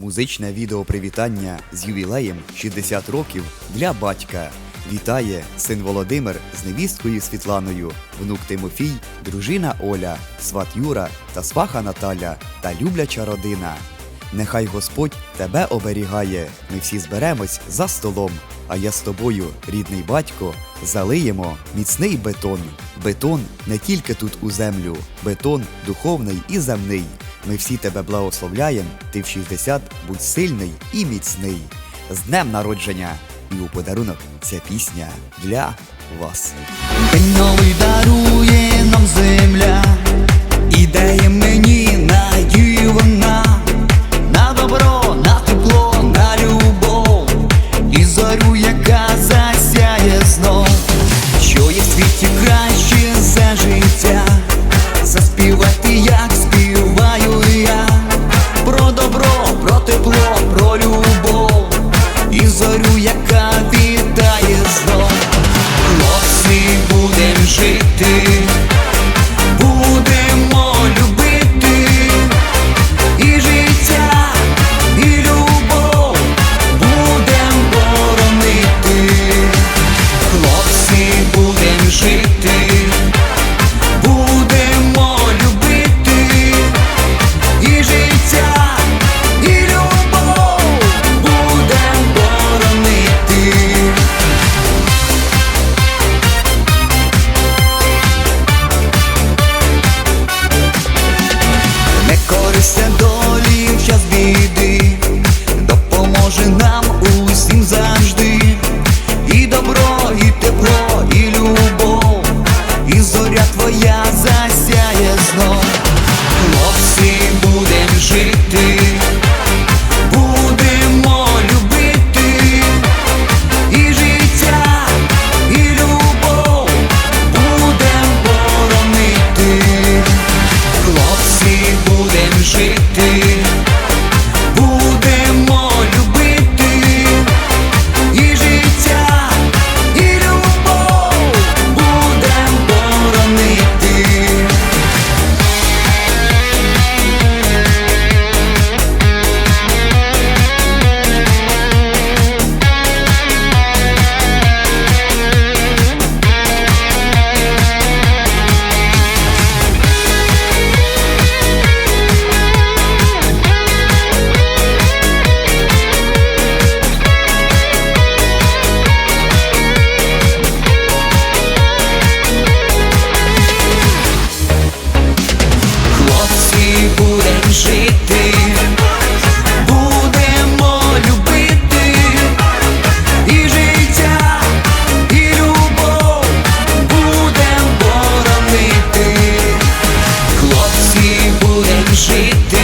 Музичне відео привітання з ювілеєм 60 років для батька. Вітає син Володимир з невісткою Світланою, внук Тимофій, дружина Оля, сват Юра та сваха Наталя та любляча родина. Нехай Господь тебе оберігає. Ми всі зберемось за столом. А я з тобою, рідний батько, залиємо міцний бетон. Бетон не тільки тут у землю, бетон духовний і земний. Ми всі тебе благословляємо, ти в 60 будь сильний і міцний. З днем народження! І у подарунок ця пісня для вас. День новий дарує нам земля, і дає мені і зоря твоя засяє знов. жити.